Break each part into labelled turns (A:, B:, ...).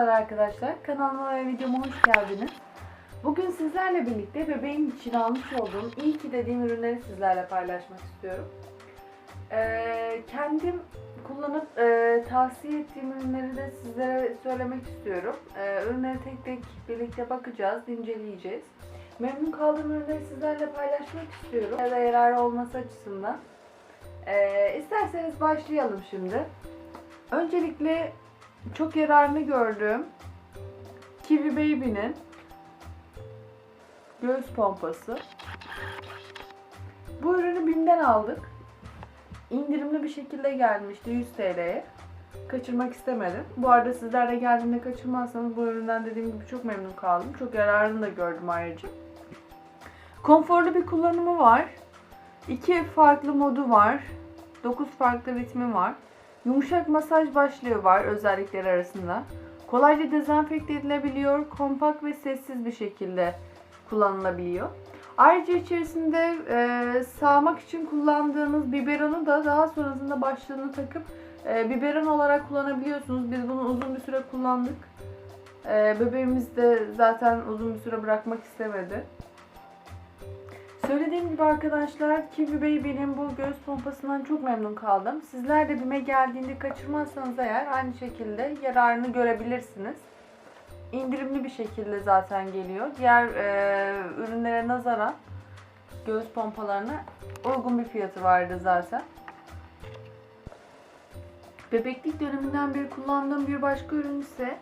A: Merhabalar arkadaşlar. Kanalıma ve videoma hoş geldiniz. Bugün sizlerle birlikte bebeğim için almış olduğum iyi ki dediğim ürünleri sizlerle paylaşmak istiyorum. Ee, kendim kullanıp e, tavsiye ettiğim ürünleri de sizlere söylemek istiyorum. Ee, ürünleri tek tek birlikte bakacağız, inceleyeceğiz. Memnun kaldığım ürünleri sizlerle paylaşmak istiyorum. Ya da yararı olması açısından. Ee, isterseniz başlayalım şimdi. Öncelikle çok yararını gördüğüm Kiwi Baby'nin göğüs pompası. Bu ürünü BİM'den aldık. İndirimli bir şekilde gelmişti 100 TL'ye. Kaçırmak istemedim. Bu arada sizler de geldiğinde kaçırmazsanız bu üründen dediğim gibi çok memnun kaldım. Çok yararını da gördüm ayrıca. Konforlu bir kullanımı var. İki farklı modu var. 9 farklı ritmi var. Yumuşak masaj başlığı var özellikleri arasında. Kolayca dezenfekte edilebiliyor. Kompakt ve sessiz bir şekilde kullanılabiliyor. Ayrıca içerisinde e, sağmak için kullandığınız biberonu da daha sonrasında başlığını takıp e, biberon olarak kullanabiliyorsunuz. Biz bunu uzun bir süre kullandık. E, bebeğimiz de zaten uzun bir süre bırakmak istemedi. Söylediğim gibi arkadaşlar Kiwi Baby'nin bu göğüs pompasından çok memnun kaldım. Sizler de BİM'e geldiğinde kaçırmazsanız eğer aynı şekilde yararını görebilirsiniz. İndirimli bir şekilde zaten geliyor. Diğer e, ürünlere nazaran göğüs pompalarına uygun bir fiyatı vardı zaten. Bebeklik döneminden beri kullandığım bir başka ürün ise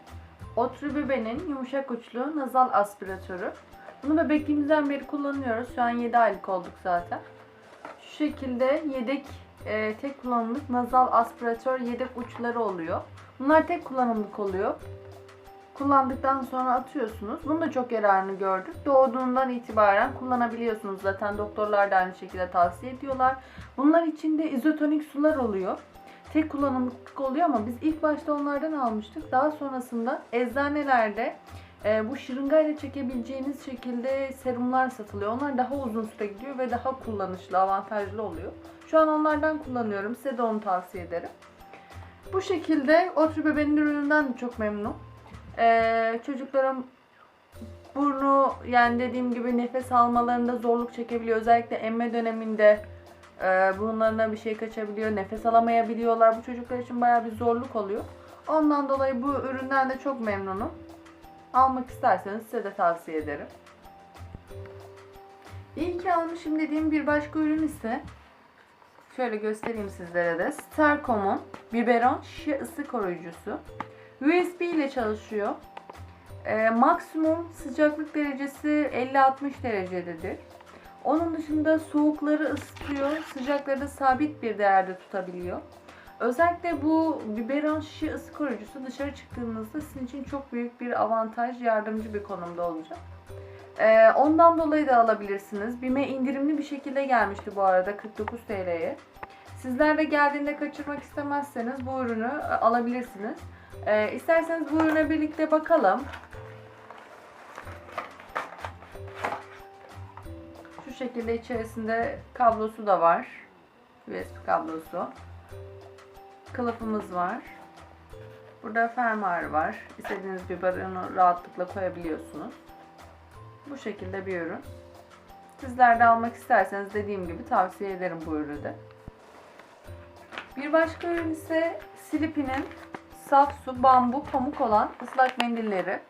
A: Otru Bebe'nin yumuşak uçlu nazal aspiratörü. Bunu bebekliğimizden beri kullanıyoruz. Şu an 7 aylık olduk zaten. Şu şekilde yedek e, tek kullanımlık nazal aspiratör yedek uçları oluyor. Bunlar tek kullanımlık oluyor. Kullandıktan sonra atıyorsunuz. Bunu da çok yararını gördük. Doğduğundan itibaren kullanabiliyorsunuz. Zaten doktorlar da aynı şekilde tavsiye ediyorlar. Bunlar içinde izotonik sular oluyor. Tek kullanımlık oluyor ama biz ilk başta onlardan almıştık. Daha sonrasında eczanelerde e, bu şırıngayla çekebileceğiniz şekilde serumlar satılıyor. Onlar daha uzun süre gidiyor ve daha kullanışlı, avantajlı oluyor. Şu an onlardan kullanıyorum. Size de onu tavsiye ederim. Bu şekilde Otru Bebe'nin ürününden de çok memnun. E, çocuklarım burnu yani dediğim gibi nefes almalarında zorluk çekebiliyor. Özellikle emme döneminde e, burunlarına bir şey kaçabiliyor. Nefes alamayabiliyorlar. Bu çocuklar için bayağı bir zorluk oluyor. Ondan dolayı bu üründen de çok memnunum. Almak isterseniz size de tavsiye ederim. İyi ki almışım dediğim bir başka ürün ise şöyle göstereyim sizlere de. Starcom'un biberon şişe ısı koruyucusu. USB ile çalışıyor. Ee, maksimum sıcaklık derecesi 50-60 derecededir. Onun dışında soğukları ısıtıyor, sıcakları da sabit bir değerde tutabiliyor. Özellikle bu biberon şişe ısı koruyucusu dışarı çıktığınızda sizin için çok büyük bir avantaj, yardımcı bir konumda olacak. Ee, ondan dolayı da alabilirsiniz. BİM'e indirimli bir şekilde gelmişti bu arada 49 TL'ye. Sizler de geldiğinde kaçırmak istemezseniz bu ürünü e, alabilirsiniz. Ee, isterseniz bu ürüne birlikte bakalım. Şu şekilde içerisinde kablosu da var. USB kablosu. Kılıfımız var. Burada fermuar var. İstediğiniz bir barını rahatlıkla koyabiliyorsunuz. Bu şekilde bir ürün. Sizler de almak isterseniz dediğim gibi tavsiye ederim bu ürünü. Bir başka ürün ise Slippy'nin saf su, bambu, pamuk olan ıslak mendilleri.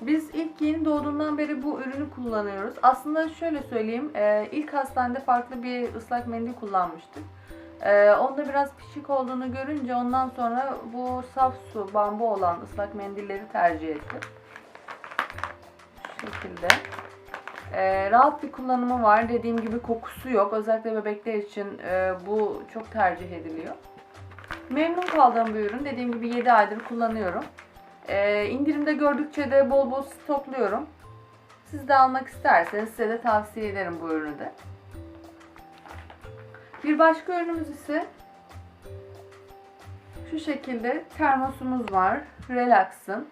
A: Biz ilk yeni doğduğundan beri bu ürünü kullanıyoruz. Aslında şöyle söyleyeyim, e, ilk hastanede farklı bir ıslak mendil kullanmıştık. E, onda biraz pişik olduğunu görünce ondan sonra bu saf su, bambu olan ıslak mendilleri tercih ettim. Şu şekilde. E, rahat bir kullanımı var. Dediğim gibi kokusu yok. Özellikle bebekler için e, bu çok tercih ediliyor. Memnun kaldığım bir ürün. Dediğim gibi 7 aydır kullanıyorum. Ee, indirimde gördükçe de bol bol stokluyorum. Siz de almak isterseniz size de tavsiye ederim bu ürünü de. Bir başka ürünümüz ise şu şekilde termosumuz var. Relax'ın.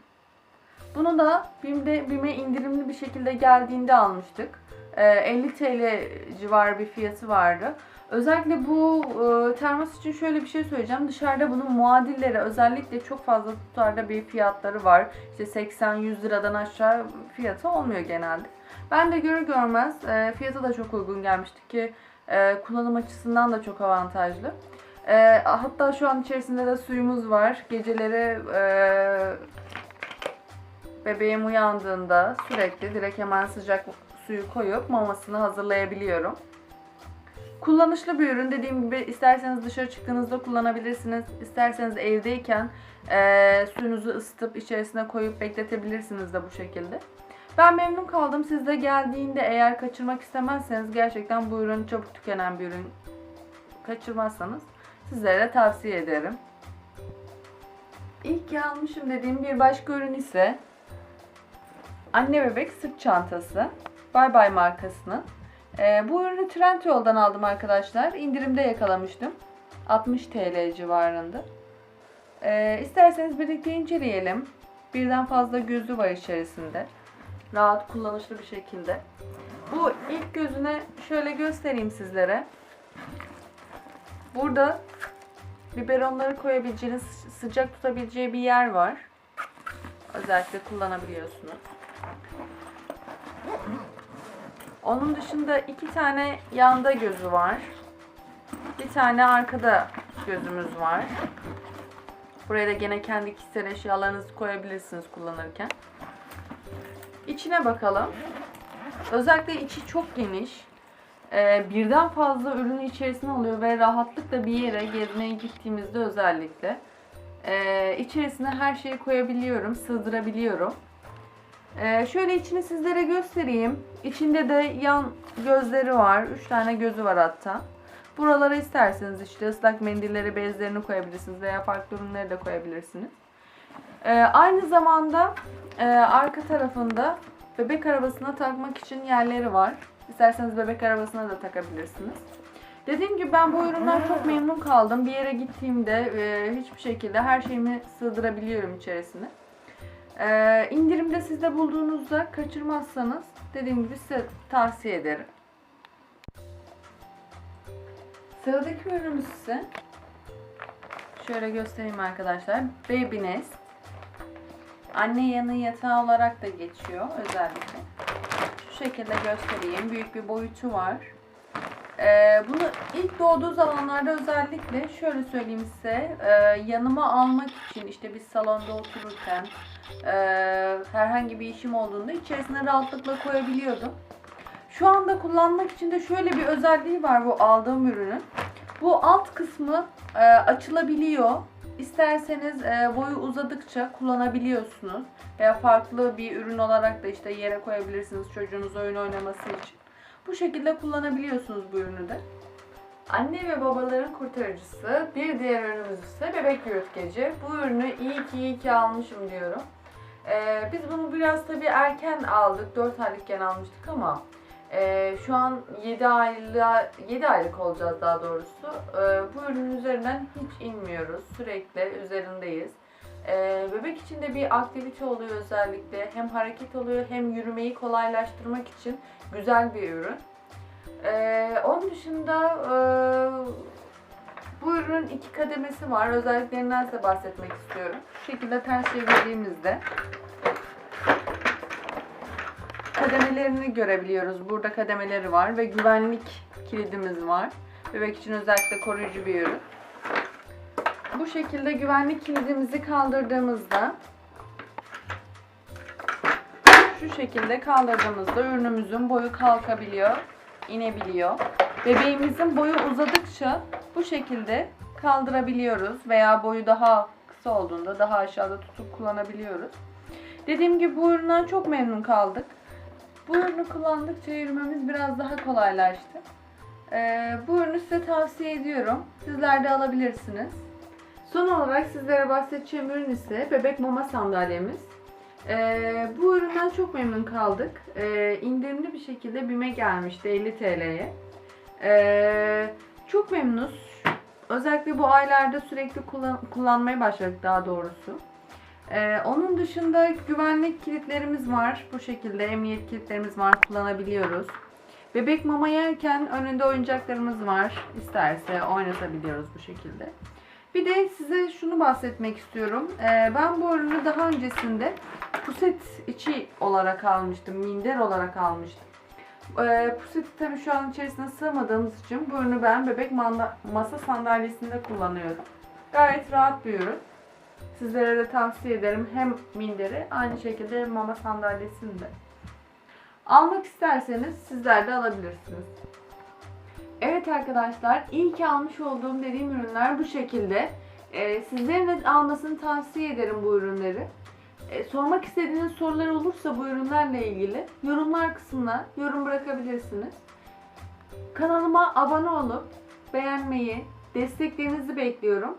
A: Bunu da BİM'de BİM'e indirimli bir şekilde geldiğinde almıştık. Ee, 50 TL civarı bir fiyatı vardı. Özellikle bu e, termos için şöyle bir şey söyleyeceğim. Dışarıda bunun muadilleri özellikle çok fazla tutarda bir fiyatları var. İşte 80-100 liradan aşağı fiyatı olmuyor genelde. Ben de görür görmez e, fiyatı da çok uygun gelmişti ki e, kullanım açısından da çok avantajlı. E, hatta şu an içerisinde de suyumuz var. Geceleri e, bebeğim uyandığında sürekli direkt hemen sıcak suyu koyup mamasını hazırlayabiliyorum. Kullanışlı bir ürün. Dediğim gibi isterseniz dışarı çıktığınızda kullanabilirsiniz. İsterseniz evdeyken eee, suyunuzu ısıtıp içerisine koyup bekletebilirsiniz de bu şekilde. Ben memnun kaldım. Siz de geldiğinde eğer kaçırmak istemezseniz gerçekten bu ürün çabuk tükenen bir ürün. Kaçırmazsanız sizlere tavsiye ederim. İlk almışım dediğim bir başka ürün ise anne bebek sırt çantası. Bye Bye markasının. Ee, bu ürünü Trendyol'dan aldım arkadaşlar. İndirimde yakalamıştım. 60 TL civarında. Ee, isterseniz birlikte inceleyelim. Birden fazla gözü var içerisinde. Rahat kullanışlı bir şekilde. Bu ilk gözüne şöyle göstereyim sizlere. Burada biberonları koyabileceğiniz, sıcak tutabileceği bir yer var. Özellikle kullanabiliyorsunuz. Onun dışında iki tane yanda gözü var. Bir tane arkada gözümüz var. Buraya da gene kendi kişisel eşyalarınızı koyabilirsiniz kullanırken. İçine bakalım. Özellikle içi çok geniş. Ee, birden fazla ürünü içerisine alıyor ve rahatlıkla bir yere gezmeye gittiğimizde özellikle ee, içerisine her şeyi koyabiliyorum, sığdırabiliyorum. Ee, şöyle içini sizlere göstereyim. İçinde de yan gözleri var. 3 tane gözü var hatta. Buralara isterseniz işte ıslak mendilleri, bezlerini koyabilirsiniz veya farklı ürünleri de koyabilirsiniz. Ee, aynı zamanda e, arka tarafında bebek arabasına takmak için yerleri var. İsterseniz bebek arabasına da takabilirsiniz. Dediğim gibi ben bu üründen çok memnun kaldım. Bir yere gittiğimde e, hiçbir şekilde her şeyimi sığdırabiliyorum içerisine. Ee, indirimde siz de bulduğunuzda kaçırmazsanız dediğim gibi size tavsiye ederim. Sıradaki ürünümüz ise şöyle göstereyim arkadaşlar. Baby Nest. Anne yanı yatağı olarak da geçiyor özellikle. Şu şekilde göstereyim. Büyük bir boyutu var. Ee, bunu ilk doğduğu zamanlarda özellikle şöyle söyleyeyim size e, yanıma almak için işte biz salonda otururken e, herhangi bir işim olduğunda içerisine rahatlıkla koyabiliyordum. Şu anda kullanmak için de şöyle bir özelliği var bu aldığım ürünün. Bu alt kısmı e, açılabiliyor. İsterseniz e, boyu uzadıkça kullanabiliyorsunuz. Veya farklı bir ürün olarak da işte yere koyabilirsiniz çocuğunuz oyun oynaması için. Bu şekilde kullanabiliyorsunuz bu ürünü de. Anne ve babaların kurtarıcısı. Bir diğer ürünümüz ise bebek yürütkeci. Bu ürünü iyi ki iyi ki almışım diyorum. Ee, biz bunu biraz tabii erken aldık. 4 aylıkken almıştık ama e, şu an 7 aylık 7 aylık olacağız daha doğrusu. Ee, bu ürünün üzerinden hiç inmiyoruz. Sürekli üzerindeyiz. Ee, bebek için de bir aktivite oluyor özellikle. Hem hareket oluyor hem yürümeyi kolaylaştırmak için güzel bir ürün. Ee, onun dışında e, bu ürünün iki kademesi var. Özelliklerinden size bahsetmek istiyorum. Şu şekilde ters çevirdiğimizde kademelerini görebiliyoruz. Burada kademeleri var ve güvenlik kilidimiz var. Bebek için özellikle koruyucu bir ürün. Bu şekilde güvenlik kilidimizi kaldırdığımızda şu şekilde kaldırdığımızda ürünümüzün boyu kalkabiliyor, inebiliyor. Bebeğimizin boyu uzadıkça bu şekilde kaldırabiliyoruz veya boyu daha kısa olduğunda daha aşağıda tutup kullanabiliyoruz. Dediğim gibi bu üründen çok memnun kaldık. Bu ürünü kullandıkça yürümemiz biraz daha kolaylaştı. Ee, bu ürünü size tavsiye ediyorum. Sizler de alabilirsiniz. Son olarak sizlere bahsedeceğim ürün ise bebek mama sandalyemiz. Ee, bu üründen çok memnun kaldık. Ee, indirimli bir şekilde BİM'e gelmişti 50 TL'ye. Ee, çok memnunuz. Özellikle bu aylarda sürekli kullan- kullanmaya başladık daha doğrusu. Ee, onun dışında güvenlik kilitlerimiz var. Bu şekilde emniyet kilitlerimiz var. Kullanabiliyoruz. Bebek mama yerken önünde oyuncaklarımız var. İsterse oynatabiliyoruz bu şekilde. Bir de size şunu bahsetmek istiyorum. Ee, ben bu ürünü daha öncesinde puset içi olarak almıştım. Minder olarak almıştım. Ee, puseti tabii şu an içerisine sığmadığımız için bu ürünü ben bebek masa sandalyesinde kullanıyorum. Gayet rahat bir ürün. Sizlere de tavsiye ederim. Hem minderi aynı şekilde mama sandalyesini de. Almak isterseniz sizler de alabilirsiniz. Evet arkadaşlar, iyi ki almış olduğum dediğim ürünler bu şekilde. Ee, sizlerin de almasını tavsiye ederim bu ürünleri. Ee, sormak istediğiniz sorular olursa bu ürünlerle ilgili yorumlar kısmına yorum bırakabilirsiniz. Kanalıma abone olup beğenmeyi, desteklerinizi bekliyorum.